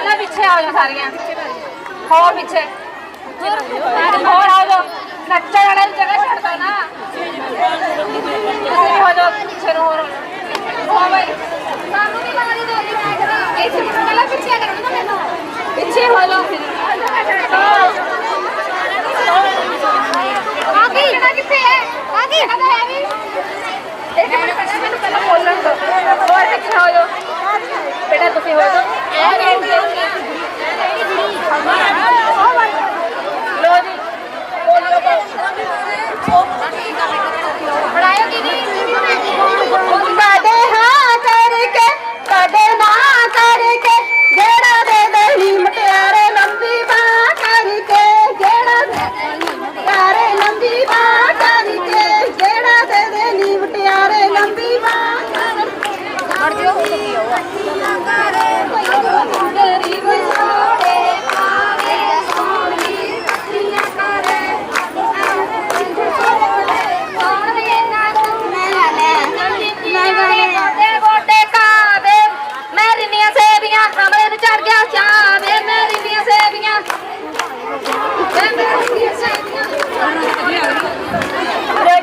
ਹੋ ਜਾ ਸਾਰੀਆਂ। ਹੋ ਪਿੱਛੇ। ਹੋਰ ਆ ਜਾਓ। ਨੱਚਣ ਵਾਲੇ ਦੀ ਜਗ੍ਹਾ ਛੱਡ ਦੋ ਨਾ। ਤੁਸੀਂ ਹੋ ਜਾ ਪਿੱਛੇ ਨੂੰ ਹੋਰ ਹੋ ਬਈ ਸਾਨੂੰ ਵੀ ਮਾਰੀ ਦੋ ਮੈਂ ਕਰਾਂ ਇਹ ਚੀਜ਼ ਪਹਿਲਾਂ ਪਿੱਛੇ ਆ ਕਰਨਾ ਮੈਨੂੰ। ਪਿੱਛੇ ਹੋ ਜਾ ਆ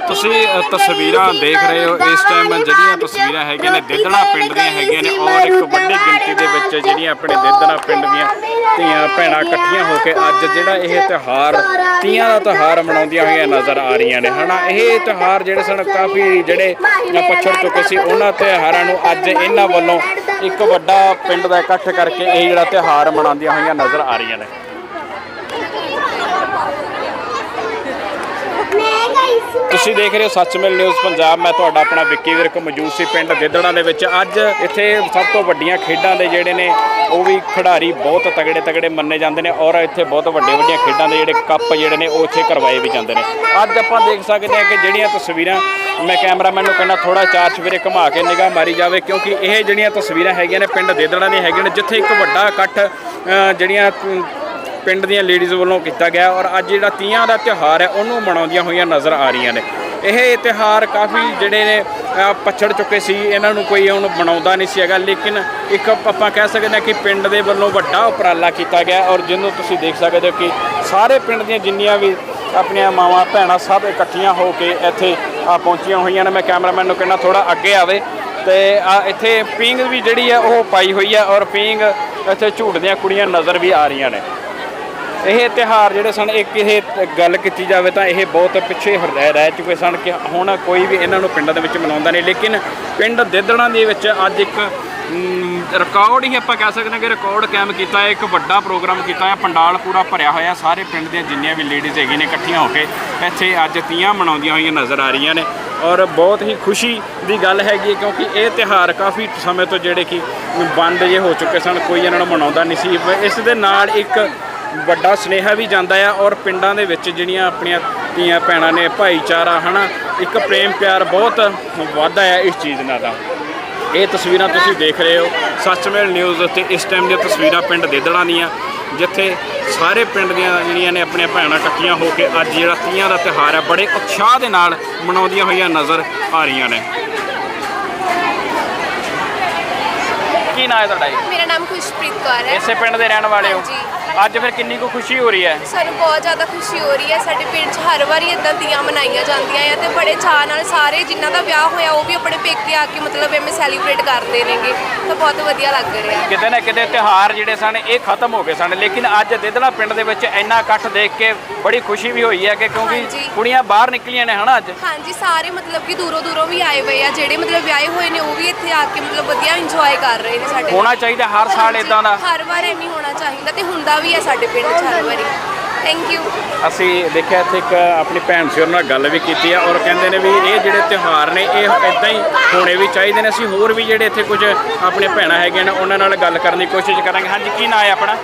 ਤੁਸੀਂ ਅ, ਤਸਵੀਰਾਂ ਦੇਖ ਰਹੇ ਹੋ ਇਸ ਟਾਈਮ ਜਿਹੜੀਆਂ ਤਸਵੀਰਾਂ ਹੈਗੀਆਂ ਨੇ ਦੇਦਣਾ ਪਿੰਡ ਦੀਆਂ ਹੈਗੀਆਂ ਨੇ ਔਰ ਇੱਕ ਵੱਡੀ ਗਿਣਤੀ ਦੇ ਵਿੱਚ ਜਿਹੜੀਆਂ ਆਪਣੇ ਦੇਦਣਾ ਪਿੰਡ ਦੀਆਂ ਧੀਆਂ ਭੈਣਾਂ ਇਕੱਠੀਆਂ ਹੋ ਕੇ ਅੱਜ ਜਿਹੜਾ ਇਹ ਤਿਉਹਾਰ ਤੀਆਂ ਦਾ ਤਿਉਹਾਰ ਮਨਾਉਂਦੀਆਂ ਹੋਈਆਂ ਨਜ਼ਰ ਆ ਰਹੀਆਂ ਨੇ ਹਨਾ? ਇਹ ਤਿਉਹਾਰ ਜਿਹੜੇ ਸਨ ਕਾਫੀ ਜਿਹੜੇ ਅ, ਪਛੜ ਚੁੱਕੇ ਸੀ ਉਹਨਾਂ ਤਿਉਹਾਰਾਂ ਨੂੰ ਅੱਜ ਇਹਨਾਂ ਵੱਲੋਂ ਇੱਕ ਵੱਡਾ ਪਿੰਡ ਦਾ ਇਕੱਠ ਕਰਕੇ ਇਹ ਜਿਹੜਾ ਤਿਉਹਾਰ ਮਨਾਉਂਦੀਆਂ ਹੋਈਆਂ ਨਜ਼ਰ ਆ ਰਹੀਆਂ ਨੇ। ਤੁਸੀਂ ਦੇਖ ਰਹੇ ਹੋ ਸੱਚਮੇਲ ਨਿਊਜ਼ ਪੰਜਾਬ। ਮੈਂ ਤੁਹਾਡਾ ਆਪਣਾ ਵਿੱਕੀ ਵਿਰਕ ਮੌਜੂਦ ਸੀ ਪਿੰਡ ਗਿੱਦੜਾਂ ਦੇ ਵਿੱਚ। ਅੱਜ ਇੱਥੇ ਸਭ ਤੋਂ ਵੱਡੀਆਂ ਖੇਡਾਂ ਦੇ ਜਿਹੜੇ ਨੇ, ਉਹ ਵੀ ਖਿਡਾਰੀ ਬਹੁਤ ਤਗੜੇ ਤਗੜੇ ਮੰਨੇ ਜਾਂਦੇ ਨੇ ਔਰ ਇੱਥੇ ਬਹੁਤ ਵੱਡੇ ਵੱਡੀਆਂ ਖੇਡਾਂ ਦੇ ਜਿਹੜੇ ਕੱਪ ਜਿਹੜੇ ਨੇ, ਉਹ ਇੱਥੇ ਕਰਵਾਏ ਵੀ ਜਾਂਦੇ ਨੇ। ਅੱਜ ਆਪਾਂ ਦੇਖ ਸਕਦੇ ਹਾਂ ਕਿ ਜਿਹੜੀਆਂ ਤਸਵੀਰਾਂ, ਮੈਂ ਕੈਮਰਾਮੈਨ ਨੂੰ ਕਹਿੰਦਾ ਥੋੜਾ ਚਾਰ ਚਵੇਰੇ ਘੁਮਾ ਕੇ ਨਿਗਾਹ ਮਾਰੀ ਜਾਵੇ, ਕਿਉਂਕਿ ਇਹ ਜਿਹੜੀਆਂ ਤਸਵੀਰਾਂ ਹੈਗੀਆਂ ਨੇ, ਪਿੰਡ ਗਿੱਦੜਾਂ ਦੀਆਂ ਹੈਗੀਆਂ ਨੇ, ਜਿੱਥੇ ਇੱਕ ਵੱਡਾ ਇਕੱਠ ਜਿਹੜੀਆਂ ਪਿੰਡ ਦੀਆਂ ਲੇਡੀਜ਼ ਵੱਲੋਂ ਕੀਤਾ ਗਿਆ ਔਰ ਅੱਜ ਜਿਹੜਾ ਤੀਆਂ ਦਾ ਤਿਉਹਾਰ ਹੈ ਉਹਨੂੰ ਮਨਾਉਂਦੀਆਂ ਹੋਈਆਂ ਨਜ਼ਰ ਆ ਰਹੀਆਂ ਨੇ। ਇਹ ਤਿਉਹਾਰ ਕਾਫੀ ਜਿਹੜੇ ਨੇ ਅ, ਪਛੜ ਚੁੱਕੇ ਸੀ ਇਹਨਾਂ ਨੂੰ ਕੋਈ ਹੁਣ ਮਨਾਉਂਦਾ ਨਹੀਂ ਸੀ ਹੈਗਾ ਲੇਕਿਨ ਇੱਕ ਆਪਾਂ ਕਹਿ ਸਕਦੇ ਹਾਂ ਕਿ ਪਿੰਡ ਦੇ ਵੱਲੋਂ ਵੱਡਾ ਉਪਰਾਲਾ ਕੀਤਾ ਗਿਆ ਔਰ ਜਿਹਨੂੰ ਤੁਸੀਂ ਦੇਖ ਸਕਦੇ ਹੋ ਕਿ ਸਾਰੇ ਪਿੰਡ ਦੀਆਂ ਜਿੰਨੀਆਂ ਵੀ ਆਪਣੀਆਂ ਮਾਵਾਂ ਭੈਣਾਂ ਸਭ ਇਕੱਠੀਆਂ ਹੋ ਕੇ ਇੱਥੇ ਆ ਪਹੁੰਚੀਆਂ ਹੋਈਆਂ ਨੇ। ਮੈਂ ਕੈਮਰਾਮੈਨ ਨੂੰ ਕਹਿੰਦਾ ਥੋੜਾ ਅੱਗੇ ਆਵੇ ਤੇ ਆ ਇੱਥੇ ਪੀਂਗ ਵੀ ਜਿਹੜੀ ਹੈ ਉਹ ਪਾਈ ਹੋਈ ਹੈ ਔਰ ਪੀਂਗ ਇੱਥੇ ਝੂਟਦੀਆਂ ਕੁੜੀਆਂ ਨਜ਼ਰ ਵੀ ਆ ਰਹੀਆਂ ਨੇ। ਇਹ ਤਿਹਾਰ ਜਿਹੜੇ ਸਨ ਇੱਕ ਇਹ ਗੱਲ ਕੀਤੀ ਜਾਵੇ ਤਾਂ ਇਹ ਬਹੁਤ ਪਿੱਛੇ ਰਹਿ ਰਹਿ ਚੁੱਕੇ ਸਨ ਕਿ ਹੁਣ ਕੋਈ ਵੀ ਇਹਨਾਂ ਨੂੰ ਪਿੰਡਾਂ ਦੇ ਵਿੱਚ ਮਨਾਉਂਦਾ ਨਹੀਂ। ਲੇਕਿਨ ਪਿੰਡ ਦੇਦੜਾਂ ਦੇ ਵਿੱਚ ਅੱਜ ਇੱਕ ਮ, ਰਿਕਾਰਡ ਹੀ ਆਪਾਂ ਕਹਿ ਸਕਦੇ ਹਾਂ ਕਿ ਰਿਕਾਰਡ ਕਾਇਮ ਕੀਤਾ ਹੈ। ਇੱਕ ਵੱਡਾ ਪ੍ਰੋਗਰਾਮ ਕੀਤਾ ਹੈ। ਪੰਡਾਲ ਪੂਰਾ ਭਰਿਆ ਹੋਇਆ। ਸਾਰੇ ਪਿੰਡ ਦੀਆਂ ਜਿੰਨੀਆਂ ਵੀ ਲੇਡੀਜ਼ ਹੈਗੀਆਂ ਨੇ ਇਕੱਠੀਆਂ ਹੋ ਕੇ ਇੱਥੇ ਅੱਜ ਤੀਆਂ ਮਨਾਉਂਦੀਆਂ ਹੋਈਆਂ ਨਜ਼ਰ ਆ ਰਹੀਆਂ ਨੇ। ਔਰ ਬਹੁਤ ਹੀ ਖੁਸ਼ੀ ਦੀ ਗੱਲ ਹੈਗੀ ਹੈ ਕਿਉਂਕਿ ਇਹ ਤਿਹਾਰ ਕਾਫੀ ਸਮੇਂ ਤੋਂ ਜਿਹੜੇ ਕਿ ਬੰਦ ਜੇ ਹੋ ਚੁੱਕੇ ਸਨ। ਕੋਈ ਇਹਨਾਂ ਨੂੰ ਮਨਾਉਂਦਾ ਨਹੀਂ ਸੀ। ਇਸ ਦੇ ਨਾਲ ਇੱਕ ਵੱਡਾ ਸਨੇਹਾ ਵੀ ਜਾਂਦਾ ਆ ਔਰ ਪਿੰਡਾਂ ਦੇ ਵਿੱਚ ਜਿਹੜੀਆਂ ਆਪਣੀਆਂ ਧੀਆਂ ਭੈਣਾਂ ਨੇ, ਭਾਈਚਾਰਾ, ਹਨਾ, ਇੱਕ ਪ੍ਰੇਮ ਪਿਆਰ ਬਹੁਤ ਵੱਧਦਾ ਆ ਇਸ ਚੀਜ਼ ਨਾਲ ਦਾ ਇਹ ਤਸਵੀਰਾਂ ਤੁਸੀਂ ਦੇਖ ਰਹੇ ਹੋ। ਸੱਚਮੇਲ ਨਿਊਜ਼ ਉੱਤੇ ਇਸ ਟਾਈਮ ਦੀਆਂ ਤਸਵੀਰਾਂ ਪਿੰਡ ਦੇਦੜਾਂ ਦੀਆਂ, ਜਿੱਥੇ ਸਾਰੇ ਪਿੰਡ ਦੀਆਂ ਜਿਹੜੀਆਂ ਨੇ ਆਪਣੀਆਂ ਭੈਣਾਂ ਇਕੱਠੀਆਂ ਹੋ ਕੇ ਅੱਜ ਜਿਹੜਾ ਤੀਆਂ ਦਾ ਤਿਉਹਾਰ ਹੈ ਬੜੇ ਉਤਸ਼ਾਹ ਦੇ ਨਾਲ ਮਨਾਉਂਦੀਆਂ ਹੋਈਆਂ ਨਜ਼ਰ ਆ ਰਹੀਆਂ ਨੇ। ਕੀ ਨਾਂ ਹੈ ਤੁਹਾਡਾ ਜੀ? ਮੇਰਾ ਨਾਮ ਖੁਸ਼ਪ੍ਰੀਤ ਕੌਰ ਹੈ। ਇਸੇ ਪਿੰਡ ਦੇ ਰਹਿਣ ਵਾਲੇ ਹੋ? ਹਾਂਜੀ। ਅੱਜ ਫਿਰ ਕਿੰਨੀ ਕੁ ਖੁਸ਼ੀ ਹੋ ਰਹੀ ਹੈ? ਸਾਨੂੰ ਬਹੁਤ ਜ਼ਿਆਦਾ ਖੁਸ਼ੀ ਹੋ ਰਹੀ ਹੈ। ਸਾਡੇ ਪਿੰਡ 'ਚ ਹਰ ਵਾਰੀ ਇਦਾਂ ਦੀਆਂ ਮਨਾਈਆਂ ਜਾਂਦੀਆਂ ਆ ਤੇ ਬੜੇ ਚਾਅ ਨਾਲ ਸਾਰੇ ਜਿਨ੍ਹਾਂ ਦਾ ਵਿਆਹ ਹੋਇਆ ਉਹ ਵੀ ਆਪਣੇ ਪੇਕੇ ਆ ਕੇ ਮਤਲਬ ਐਵੇਂ ਸੈਲੀਬ੍ਰੇਟ ਕਰਦੇ ਨੇਗੇ। ਤਾਂ ਬਹੁਤ ਵਧੀਆ ਲੱਗ ਰਿਹਾ। ਕਿਤੇ ਨਾ ਕਿਤੇ ਤਿਉਹਾਰ ਜਿਹੜੇ ਸਨ ਇਹ ਖਤਮ ਹੋ ਗਏ ਸਨ। ਲੇਕਿਨ ਅੱਜ ਦੇਦੜਾ ਪਿੰਡ ਦੇ ਵਿੱਚ ਇੰਨਾ ਇਕੱਠ ਦੇਖ ਕੇ ਬੜੀ ਖੁਸ਼ੀ ਵੀ ਹੋਈ ਹੈ ਕਿ ਕਿਉਂਕਿ ਹਾਂਜੀ। ਕੁੜੀਆਂ ਬਾਹਰ ਨਿਕਲੀਆਂ ਨੇ ਹਨਾ ਅੱਜ? ਹਾਂਜੀ ਸਾਰੇ ਮਤਲਬ ਕਿ ਦੂਰੋਂ ਦੂਰੋਂ ਵੀ ਆਏ ਹੋਏ ਆ। ਜਿਹੜੇ ਮਤਲਬ ਵਿਆਹੇ ਹੋਏ ਨੇ ਉਹ ਵੀ ਇੱਥੇ ਆ ਕੇ ਮਤਲਬ ਵਧੀਆ ਇੰਜੋਏ ਕਰ ਰਹੇ ਸਾਡੇ। ਹੋਣਾ ਚਾਹੀਦਾ ਹਰ ਸਾਲ ਇਦਾਂ ਦਾ। ਹਰ ਵਾਰ ਐਵੇਂ ਹੋਣਾ ਚਾਹੀਦਾ ਤੇ ਹੁੰਦਾ ਵੀ ਹੈ ਸਾਡੇ ਪਿੰਡ 'ਚ ਹਰ ਵਾਰੀ। ਥੈਂਕ ਯੂ ਅਸੀਂ ਦੇਖਿਆ ਇੱਥੇ ਇੱਕ ਆਪਣੀ ਭੈਣ ਸੀ ਉਹਨਾਂ ਨਾਲ ਗੱਲ ਵੀ ਕੀਤੀ ਆ ਔਰ ਕਹਿੰਦੇ ਨੇ ਵੀ ਇਹ ਜਿਹੜੇ ਤਿਉਹਾਰ ਨੇ ਇਹ ਇਦਾਂ ਹੀ ਹੋਣੇ ਵੀ ਚਾਹੀਦੇ ਨੇ। ਅਸੀਂ ਹੋਰ ਵੀ ਜਿਹੜੇ ਇੱਥੇ ਕੁਝ ਆਪਣੇ ਭੈਣਾਂ ਹੈਗੀਆਂ ਨੇ ਉਹਨਾਂ ਨਾਲ ਗੱਲ ਕਰਨ ਦੀ ਕੋਸ਼ਿਸ਼ ਕਰਾਂਗੇ। ਹਾਂਜੀ ਕੀ ਨਾਂ ਹੈ ਆਪਣਾ?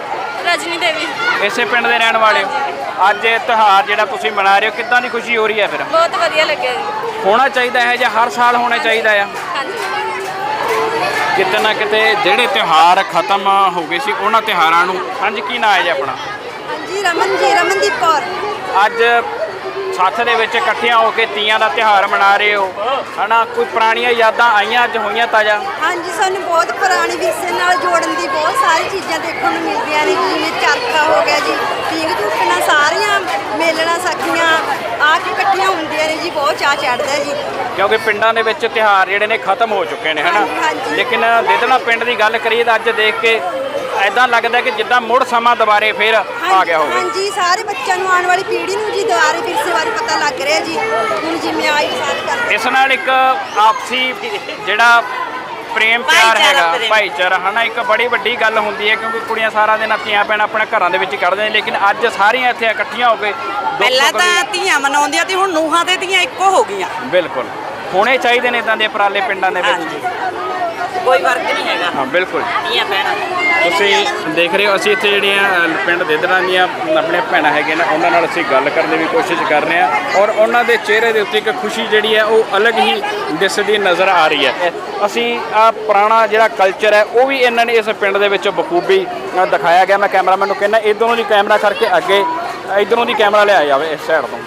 ਰਜਨੀ ਦੇਵੀ। ਇਸੇ ਪਿੰਡ ਦੇ ਰਹਿਣ ਵਾਲੇ। ਹੋ ਅੱਜ ਇਹ ਤਿਉਹਾਰ ਜਿਹੜਾ ਤੁਸੀਂ ਮਨਾ ਰਹੇ ਹੋ ਕਿੱਦਾਂ ਦੀ ਖੁਸ਼ੀ ਹੋ ਰਹੀ ਹੈ ਫਿਰ? ਬਹੁਤ ਵਧੀਆ ਲੱਗਿਆ ਜੀ। ਹੋਣਾ ਚਾਹੀਦਾ ਹੈ ਜਾਂ ਹਰ ਸਾਲ ਹੋਣਾ ਚਾਹੀਦਾ ਆ। ਹਾਂਜੀ। ਕਿਤੇ ਨਾ ਕਿਤੇ ਜਿਹੜੇ ਤਿਉਹਾਰ ਖਤਮ ਹੋ ਗਏ ਸੀ ਉਹਨਾਂ ਤਿਉਹਾਰਾਂ ਨੂੰ ਹਾਂਜੀ ਕੀ ਨਾਂ ਹੈ ਜੀ ਆਪਣਾ? ਹਾਂਜੀ ਰਮਨ ਜੀ ਰਮਨਦੀਪ ਕੌਰ। ਅੱਜ ਸੱਥ ਦੇ ਵਿੱਚ ਇਕੱਠੀਆਂ ਹੋ ਕੇ ਤੀਆਂ ਦਾ ਤਿਉਹਾਰ ਮਨਾ ਰਹੇ ਹੋ। ਹਨਾ ਕੋਈ ਪੁਰਾਣੀਆਂ ਯਾਦਾਂ ਆਈਆਂ ਅੱਜ ਹੋਈਆਂ ਤਾਜ਼ਾ? ਹਾਂਜੀ ਸਾਨੂੰ ਬਹੁਤ ਪੁਰਾਣੀ ਵਿਰਸੇ ਨਾਲ ਜੋੜਨ ਦੀ ਬਹੁਤ ਸਾਰੀ ਚੀਜ਼ਾਂ ਦੇਖਣ ਨੂੰ ਮਿਲਦੀਆਂ ਨੇ ਜਿਵੇਂ ਚਰਖਾ ਹੋ ਗਿਆ ਜੀ ਪੀਂਘ ਝੂਟਣਾ ਸਾਰੀਆਂ ਮੇਲਣਾ ਸਖੀਆਂ ਆ ਕੇ ਇਕੱਠੀਆਂ ਹੁੰਦੀਆਂ ਬਹੁਤ ਚਾਅ ਚੜਦਾ ਜੀ। ਕਿਉਂਕਿ ਪਿੰਡਾਂ ਦੇ ਵਿੱਚ ਤਿਉਹਾਰ ਜਿਹੜੇ ਨੇ ਖਤਮ ਹੋ ਚੁੱਕੇ ਨੇ ਹਨਾ? ਹਾਂਜੀ। ਲੇਕਿਨ ਦੇਦਣਾ ਪਿੰਡ ਦੀ ਗੱਲ ਕਰੀਏ ਤਾਂ ਅੱਜ ਦੇਖ ਕੇ ਐਦਾਂ ਲੱਗਦਾ ਕਿ ਜਿੱਦਾਂ ਮੁੜ ਸਮਾਂ ਦੁਬਾਰੇ ਫੇਰ ਆ ਗਿਆ ਹੋਵੇ। ਹਾਂਜੀ ਸਾਰੇ ਬੱਚਿਆਂ ਨੂੰ ਆਉਣ ਵਾਲੀ ਪੀੜ੍ਹੀ ਨੂੰ ਜੀ ਦੁਆਰੇ ਵਿਰਸੇ ਬਾਰੇ ਪਤਾ ਲੱਗ ਰਿਹਾ ਜੀ। ਹੁਣ ਜਿਵੇਂ ਆਈ ਸਾਥ ਕਰਦੇ ਇਸ ਨਾਲ ਇੱਕ ਆਪਸੀ ਜਿਹੜਾ ਪ੍ਰੇਮ ਪਿਆਰ ਭਾਈਚਾਰਾ ਹੈਗਾ ਪ੍ਰੇਮ। ਭਾਈਚਾਰਾ ਹਨਾ? ਇੱਕ ਬੜੀ ਵੱਡੀ ਗੱਲ ਹੁੰਦੀ ਹੈ ਕਿਉਂਕਿ ਕੁੜੀਆਂ ਸਾਰਾ ਦਿਨ ਧੀਆਂ ਭੈਣਾਂ ਆਪਣੇ ਘਰਾਂ ਦੇ ਵਿੱਚ ਕੱਢਦੇ ਨੇ ਲੇਕਿਨ ਅੱਜ ਸਾਰੀਆਂ ਇੱਥੇ ਇਕੱਠੀਆਂ ਹੋ ਕੇ ਦੁੱਖ ਪਹਿਲਾਂ ਤਾਂ ਧੀਆਂ ਮਨਾਉਂਦੀਆਂ ਤੇ ਹੁਣ ਨੂਹਾਂ ਤੇ ਧੀਆਂ ਇੱਕੋ ਹੋ ਗਈਆਂ। ਬਿਲਕੁਲ। ਹੋਣੇ ਚਾਹੀਦੇ ਨੇ ਇਦਾਂ ਦੇ ਉਪਰਾਲੇ ਪਿੰਡਾਂ ਦੇ ਵਿੱਚ। ਹਾਂਜੀ। ਕੋਈ ਫ਼ਰਕ ਨਹੀਂ ਹੈਗਾ। ਹਾਂ ਬਿਲਕੁਲ। ਧੀਆਂ ਭੈਣਾਂ। ਤੁਸੀਂ ਦੇਖ ਰਹੇ ਹੋ ਅਸੀਂ ਇੱਥੇ ਜਿਹੜੀਆਂ ਅ, ਪਿੰਡ ਦੇਦਰਾਂ ਦੀਆਂ ਆਪਣੇ ਭੈਣਾਂ ਹੈਗੀਆਂ ਨੇ ਉਹਨਾਂ ਨਾਲ ਅਸੀਂ ਗੱਲ ਕਰਨ ਦੀ ਵੀ ਕੋਸ਼ਿਸ਼ ਕਰ ਰਹੇ ਹਾਂ ਔਰ ਉਹਨਾਂ ਦੇ ਚਿਹਰੇ ਦੇ ਉੱਤੇ ਇੱਕ ਖੁਸ਼ੀ ਜਿਹੜੀ ਹੈ ਉਹ ਅਲੱਗ ਹੀ ਦਿਸਦੀ ਨਜ਼ਰ ਆ ਰਹੀ ਹੈ। ਅਸੀਂ ਆ ਪੁਰਾਣਾ ਜਿਹੜਾ ਕਲਚਰ ਹੈ ਉਹ ਵੀ ਇਹਨਾਂ ਨੇ ਇਸ ਪਿੰਡ ਦੇ ਵਿੱਚ ਬਖੂਬੀ ਅ, ਦਿਖਾਇਆ ਗਿਆ। ਮੈਂ ਕੈਮਰਾਮੈਨ ਨੂੰ ਕਹਿੰਦਾ ਇਧਰੋਂ ਦੀ ਕੈਮਰਾ ਕਰਕੇ ਅੱਗੇ ਇਧਰੋਂ ਦੀ ਕੈਮਰਾ ਲਿਆਇਆ ਜਾਵੇ ਇਸ ਸਾਈਡ ਤੋਂ।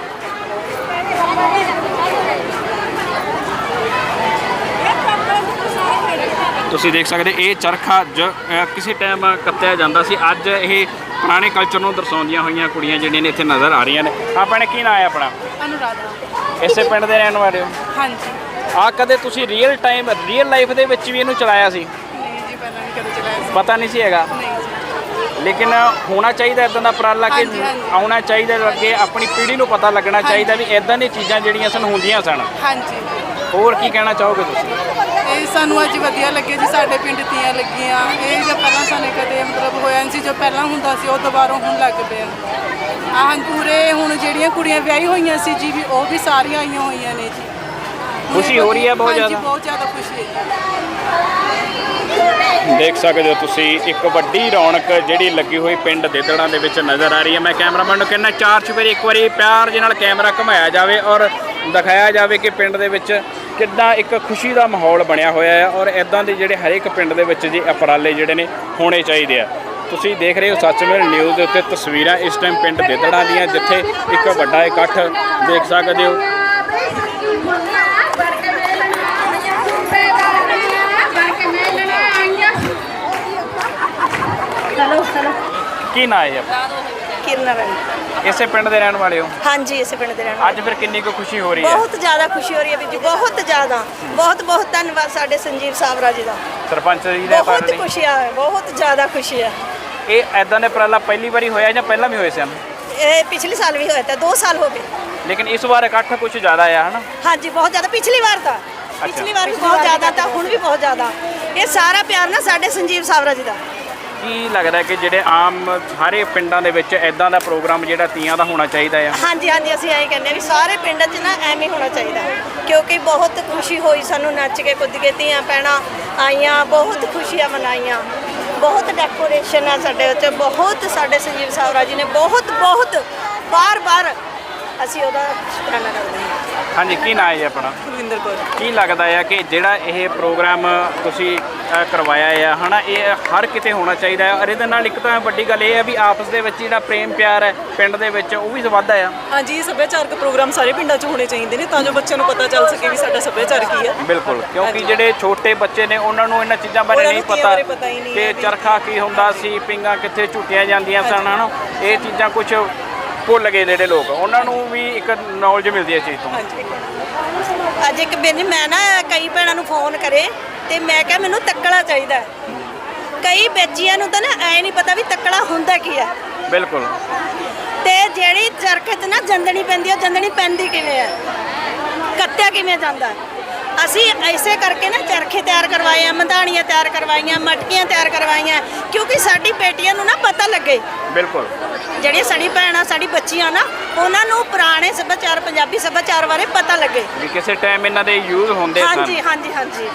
ਤੁਸੀਂ ਦੇਖ ਸਕਦੇ ਇਹ ਚਰਖਾ ਜ- ਅ, ਕਿਸੇ ਟਾਈਮ ਕੱਤਿਆ ਜਾਂਦਾ ਸੀ। ਅੱਜ ਇਹ ਪੁਰਾਣੇ ਕਲਚਰ ਨੂੰ ਦਰਸਾਉਂਦੀਆਂ ਹੋਈਆਂ ਕੁੜੀਆਂ ਜਿਹੜੀਆਂ ਨੇ ਇੱਥੇ ਨਜ਼ਰ ਆ ਰਹੀਆਂ ਨੇ। ਆਪਣੇ ਕੀ ਨਾਂ ਹੈ ਆਪਣਾ? ਅਨੁਰਾਧਾ। ਇਸੇ ਪਿੰਡ ਦੇ ਰਹਿਣ ਵਾਲੇ ਹੋ? ਹਾਂਜੀ। ਆ ਕਦੇ ਤੁਸੀਂ ਰੀਅਲ ਟਾਈਮ ਰੀਅਲ ਲਾਈਫ ਦੇ ਵਿੱਚ ਵੀ ਇਹਨੂੰ ਚਲਾਇਆ ਸੀ? ਨਹੀਂ ਜੀ ਪਹਿਲਾਂ ਨਹੀਂ ਕਦੇ ਚਲਾਇਆ ਪਤਾ ਨਹੀਂ ਸੀ ਹੈਗਾ? ਨਹੀਂ ਜੀ। ਲੇਕਿਨ ਹੋਣਾ ਚਾਹੀਦਾ ਇਦਾਂ ਦਾ ਉਪਰਾਲਾ ਕਿ ਹਾਂਜੀ, ਹਾਂਜੀ। ਆਉਣਾ ਚਾਹੀਦਾ ਅੱਗੇ ਆਪਣੀ ਪੀੜ੍ਹੀ ਨੂੰ ਪਤਾ ਲੱਗਣਾ ਚਾਹੀਦਾ ਵੀ ਇਦਾਂ ਦੀਆਂ ਚੀਜ਼ਾਂ ਜਿਹੜੀਆਂ ਸਨ ਹੁੰਦੀਆਂ ਸਨ। ਹਾਂਜੀ। ਹੋਰ ਕੀ ਕਹਿਣਾ ਚਾਹੋਗੇ ਤੁਸੀਂ? ਇਹ ਸਾਨੂੰ ਅੱਜ ਵਧੀਆ ਲੱਗੇ ਜੀ ਸਾਡੇ ਪਿੰਡ ਤੀਆਂ ਲੱਗੀਆਂ। ਇਹ ਜੋ ਪਹਿਲਾਂ ਸਾਨੂੰ ਕਦੇ ਮਤਲਬ ਹੋਇਆ ਨਹੀਂ ਸੀ ਜੋ ਪਹਿਲਾਂ ਹੁੰਦਾ ਸੀ ਉਹ ਦੁਬਾਰਾ ਹੁਣ ਲੱਗ ਪਿਆ। ਆਹ ਪੂਰੇ ਹੁਣ ਜਿਹੜੀਆਂ ਕੁੜੀਆਂ ਵਿਆਹੀ ਹੋਈਆਂ ਸੀ ਜੀ ਵੀ ਉਹ ਵੀ ਸਾਰੀਆਂ ਆਈਆਂ ਹੋਈਆਂ ਨੇ ਜੀ। ਖੁਸ਼ੀ ਹੋ ਰਹੀ ਹੈ ਬਹੁਤ ਹਾਂਜੀ, ਜ਼ਿਆਦਾ? ਬਹੁਤ ਜ਼ਿਆਦਾ ਖੁਸ਼ੀ ਹੈ ਜੀ। ਦੇਖ ਸਕਦੇ ਹੋ ਤੁਸੀਂ ਇੱਕ ਵੱਡੀ ਰੌਣਕ ਜਿਹੜੀ ਲੱਗੀ ਹੋਈ ਪਿੰਡ ਦੇਦੜਾਂ ਦੇ ਵਿੱਚ ਨਜ਼ਰ ਆ ਰਹੀ ਹੈ। ਮੈਂ ਕੈਮਰਾਮੈਨ ਨੂੰ ਕਹਿੰਦਾ ਚਾਰ ਚੁਫੇਰੇ ਇੱਕ ਵਾਰੀ ਪਿਆਰ ਦੇ ਨਾਲ ਕੈਮਰਾ ਘੁਮਾਇਆ ਜਾਵੇ ਔਰ ਦਿਖਾਇਆ ਜਾਵੇ ਕਿ ਪਿੰਡ ਦੇ ਵਿੱਚ ਕਿੱਦਾਂ ਇੱਕ ਖੁਸ਼ੀ ਦਾ ਮਾਹੌਲ ਬਣਿਆ ਹੋਇਆ ਹੈ ਔਰ ਇਦਾਂ ਦੇ ਜਿਹੜੇ ਹਰੇਕ ਪਿੰਡ ਦੇ ਵਿੱਚ ਜੀ ਉਪਰਾਲੇ ਜਿਹੜੇ ਨੇ ਹੋਣੇ ਚਾਹੀਦੇ ਆ। ਤੁਸੀਂ ਦੇਖ ਰਹੇ ਹੋ ਸੱਚਮੇਲ ਨਿਊਜ਼ ਦੇ ਉੱਤੇ ਤਸਵੀਰਾਂ ਇਸ ਟਾਈਮ ਪਿੰਡ ਦੇਦੜਾਂ ਦੀਆਂ ਜਿੱਥੇ ਇੱਕ ਵੱਡਾ ਇਕੱਠ ਦੇਖ ਸਕਦੇ ਹੋ। ਕੀ ਨਾਂ ਹੈ ਆਪਣਾ? ਕਿਰਨ ਰਾਣੀ ਇਸੇ ਪਿੰਡ ਦੇ ਰਹਿਣ ਵਾਲੇ ਹੋ? ਹਾਂਜੀ ਇਸੇ ਪਿੰਡ ਦੇ ਰਹਿਣ ਅੱਜ ਫਿਰ ਕਿੰਨੀ ਕੁ ਖੁਸ਼ੀ ਹੋ ਰਹੀ ਹੈ? ਬਹੁਤ ਜ਼ਿਆਦਾ ਖੁਸ਼ੀ ਹੋ ਰਹੀ ਹੈ ਵੀਰ ਜੀ ਬਹੁਤ ਜ਼ਿਆਦਾ। ਬਹੁਤ ਬਹੁਤ ਧੰਨਵਾਦ ਸਾਡੇ ਸੰਜੀਵ ਸਾਬਰਾ ਜੀ ਦਾ। ਸਰਪੰਚ ਜੀ ਦੇ ਬਹੁਤ ਖੁਸ਼ੀ ਆ ਬਹੁਤ ਜ਼ਿਆਦਾ ਖੁਸ਼ੀ ਹੈ ਇਹ ਐਦਾਂ ਦੇ ਉਪਰਾਲਾ ਪਹਿਲੀ ਵਾਰੀ ਹੋਇਆ ਜਾਂ ਪਹਿਲਾਂ ਵੀ ਹੋਏ ਸਨ ਇਹ ਪਿਛਲੇ ਸਾਲ ਵੀ ਹੋਇਆ ਤਾਂ 2 ਸਾਲ ਹੋ ਗਏ। ਲੇਕਿਨ ਇਸ ਵਾਰ ਇਕੱਠ ਕੁਝ ਜ਼ਿਆਦਾ ਆ ਹਨਾ? ਹਾਂਜੀ ਬਹੁਤ ਜ਼ਿਆਦਾ ਪਿਛਲੀ ਵਾਰ ਤਾਂ। ਪਿਛਲੀ ਵਾਰ ਵੀ ਬਹੁਤ ਜ਼ਿਆਦਾ ਤਾਂ ਹੁਣ ਵੀ ਬਹੁਤ ਜ਼ਿਆਦਾ। ਇਹ ਸਾਰਾ ਪਿਆਰ ਨਾ ਸਾਡੇ ਸੰਜੀਵ ਸਾਬਰਾ ਜੀ ਦਾ। ਕੀ ਲੱਗਦਾ ਕਿ ਜਿਹੜੇ ਆਮ ਸਾਰੇ ਪਿੰਡਾਂ ਦੇ ਵਿੱਚ ਐਦਾਂ ਦਾ ਪ੍ਰੋਗਰਾਮ ਜਿਹੜਾ ਤੀਆਂ ਦਾ ਹੋਣਾ ਚਾਹੀਦਾ ਆ? ਹਾਂਜੀ ਹਾਂਜੀ ਅਸੀਂ ਐਂ ਕਹਿੰਦੇ ਆ ਵੀ ਸਾਰੇ ਪਿੰਡਾਂ 'ਚ ਨਾ ਐਵੇਂ ਹੋਣਾ ਚਾਹੀਦਾ ਕਿਉਂਕਿ ਬਹੁਤ ਖੁਸ਼ੀ ਹੋਈ ਸਾਨੂੰ ਨੱਚ ਕੇ ਕੁੱਦ ਕੇ ਧੀਆਂ ਪੈਣਾ ਆਈਆਂ ਬਹੁਤ ਖੁਸ਼ੀਆਂ ਮਨਾਈਆਂ ਬਹੁਤ ਡੈਕੋਰੇਸ਼ਨ ਆ ਸਾਡੇ ਉੱਤੇ ਬਹੁਤ ਸਾਡੇ ਸੰਜੀਵ ਸਾਵਰਾ ਜੀ ਨੇ ਬਹੁਤ ਬਹੁਤ ਬਾਰ-ਬਾਰ ਅਸੀਂ ਉਹਦਾ ਸ਼ੁਕਰਾਨਾ ਕਰਦੇ ਹਾਂ। ਹਾਂਜੀ ਕੀ ਨਾਂ ਹੈ ਜੀ ਆਪਣਾ? ਕੁਲਵਿੰਦਰ ਕੌਰ। ਕੀ ਲੱਗਦਾ ਆ ਕਿ ਜਿਹੜਾ ਇਹ ਪ੍ਰੋਗਰਾਮ ਤੁਸੀਂ ਕਰਵਾਇਆ ਆ ਹਨਾ? ਇਹ ਹਰ ਕਿਤੇ ਹੋਣਾ ਚਾਹੀਦਾ ਹੈ। ਔਰ ਇਹਦੇ ਨਾਲ ਇੱਕ ਤਾਂ ਵੱਡੀ ਗੱਲ ਇਹ ਹੈ ਵੀ ਆਪਸ ਦੇ ਵਿੱਚ ਜਿਹੜਾ ਪ੍ਰੇਮ ਪਿਆਰ ਹੈ ਪਿੰਡ ਦੇ ਵਿੱਚ ਉਹ ਵੀ ਵੱਧਦਾ ਆ ਹਾਂਜੀ ਸੱਭਿਆਚਾਰਕ ਪ੍ਰੋਗਰਾਮ ਸਾਰੇ ਪਿੰਡਾਂ 'ਚ ਹੋਣੇ ਚਾਹੀਦੇ ਨੇ ਤਾਂ ਜੋ ਬੱਚਿਆਂ ਨੂੰ ਪਤਾ ਚੱਲ ਸਕੇ ਵੀ ਸਾਡਾ ਸੱਭਿਆਚਾਰ ਕੀ ਹੈ। ਬਿਲਕੁਲ ਕਿਉਂਕਿ। ਜਿਹੜੇ ਛੋਟੇ ਬੱਚੇ ਨੇ ਉਹਨਾਂ ਨੂੰ ਇਹਨਾਂ ਚੀਜ਼ਾਂ ਬਾਰੇ ਨਹੀਂ ਪਤਾ ਹੀ ਕਿ ਹੈ ਚਰਖਾ ਕੀ ਹੁੰਦਾ ਸੀ ਪਿੰਗਾ ਕਿੱਥੇ ਝੁੱਟੀਆਂ ਜਾਂਦੀਆਂ ਸਨ ਹਨਾ? ਇਹ ਚੀਜ਼ਾਂ ਕੁਝ ਭੁੱਲ ਗਏ ਜਿਹੜੇ ਲੋਕ ਉਹਨਾਂ ਨੂੰ ਵੀ ਇੱਕ ਨੌਲੇਜ ਮਿਲਦੀ ਹੈ ਇਸ ਚੀਜ਼ ਤੋਂ। ਅੱਜ ਇੱਕ ਦਿਨ ਮੈਂ ਨਾ ਕਈ ਭੈਣਾਂ ਨੂੰ ਫੋਨ ਕਰੇ ਤੇ ਮੈਂ ਕਿਹਾ ਮੈਨੂੰ ਤੱਕੜਾ ਚਾਹੀਦਾ ਹੈ। ਕਈ ਬੱਚੀਆਂ ਨੂੰ ਤਾਂ ਨਾ ਐ ਨਹੀਂ ਪਤਾ ਵੀ ਤੱਕੜਾ ਹੁੰਦਾ ਕੀ ਹੈ। ਬਿਲਕੁਲ। ਤੇ ਜਿਹੜੀ ਚਰਖੇ 'ਚ ਨਾ ਜੰਦਣੀ ਪੈਂਦੀ ਹੈ ਉਹ ਜੰਦਣੀ ਪੈਂਦੀ ਕਿਵੇਂ ਹੈ? ਕੱਤਿਆ ਕਿਵੇਂ ਜਾਂਦਾ? ਹੈ? ਅਸੀਂ ਐਸੇ ਕਰਕੇ ਨਾ ਚਰਖੇ ਤਿਆਰ ਕਰਵਾਏ ਆ ਮਧਾਣੀਆਂ ਤਿਆਰ ਕਰਵਾਈਆਂ ਮਟਕੀਆਂ ਤਿਆਰ ਕਰਵਾਈਆਂ ਕਿਉਂਕਿ ਸਾਡੀ ਬੇਟੀਆਂ ਨੂੰ ਨਾ ਪਤਾ ਲੱਗੇ। ਬਿਲਕੁਲ। ਜਿਹੜੀਆਂ ਸਾਡੀ ਭੈਣਾਂ ਸਾਡੀ ਬੱਚੀਆਂ ਨਾ ਉਹਨਾਂ ਨੂੰ ਪੁਰਾਣੇ ਸੱਭਿਆਚਾਰ ਪੰਜਾਬੀ ਸੱਭਿਆਚਾਰ ਬਾਰੇ ਪਤਾ ਲੱਗੇ। ਵੀ ਕਿਸੇ ਟਾਈਮ ਇਹਨਾਂ ਦੇ ਯੂਜ਼ ਹੁੰਦੇ ਸਨ। ਹਾਂਜੀ ਹਾਂਜੀ ਹਾਂਜੀ।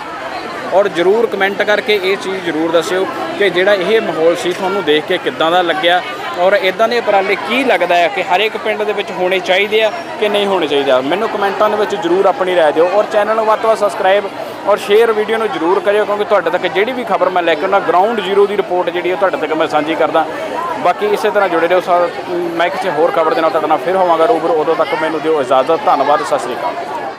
ਔਰ ਜਰੂਰ ਕਮੈਂਟ ਕਰਕੇ ਇਹ ਚੀਜ਼ ਜਰੂਰ ਦੱਸਿਓ ਕਿ ਜਿਹੜਾ ਇਹ ਮਾਹੌਲ ਸੀ ਤੁਹਾਨੂੰ ਦੇਖ ਕੇ ਕਿੱਦਾਂ ਦਾ ਲੱਗਿਆ ਔਰ ਇਦਾਂ ਦੇ ਉਪਰਾਲੇ ਕੀ ਲੱਗਦਾ ਹੈ ਕਿ ਹਰ ਇੱਕ ਪਿੰਡ ਦੇ ਵਿੱਚ ਹੋਣੇ ਚਾਹੀਦੇ ਆ ਕਿ ਨਹੀਂ ਹੋਣੇ ਚਾਹੀਦੇ ਆ? ਮੈਨੂੰ ਕਮੈਂਟਾਂ ਦੇ ਵਿੱਚ ਜਰੂਰ ਆਪਣੀ ਰਾਏ ਦਿਓ ਔਰ ਚੈਨਲ ਨੂੰ ਵੱਧ ਤੋਂ ਵੱਧ ਸਬਸਕ੍ਰਾਈਬ ਔਰ ਸ਼ੇਅਰ ਵੀਡੀਓ ਨੂੰ ਜਰੂਰ ਕਰਿਓ ਕਿਉਂਕਿ ਤੁਹਾਡੇ ਤੱਕ ਜਿਹੜੀ ਵੀ ਖਬਰ ਮੈਂ ਲੈ ਕੇ ਆਉਣਾ ਗਰਾਊਂਡ ਜ਼ੀਰੋ ਦੀ ਰਿਪੋਰਟ ਜਿਹੜੀ ਹੈ ਤੁਹਾਡੇ ਤੱਕ ਮੈਂ ਸਾਂਝੀ ਕਰਦਾ। ਬਾਕੀ ਇਸੇ ਤਰ੍ਹਾਂ ਜੁੜੇ ਰਹੋ ਸਰ। ਮੈਂ ਕਿਸੇ ਹੋਰ ਖਬਰ ਦੇ ਨਾਲ ਤੁਹਾਡੇ ਨਾਲ ਫਿਰ ਹੋਵਾਂਗਾ। ਰੂਬਰ ਉਦੋਂ ਤੱਕ ਮੈਨੂੰ ਦਿਓ ਇਜਾਜ਼ਤ। ਧੰਨਵਾਦ। ਸਤਿ ਸ੍ਰੀ ਅਕਾਲ।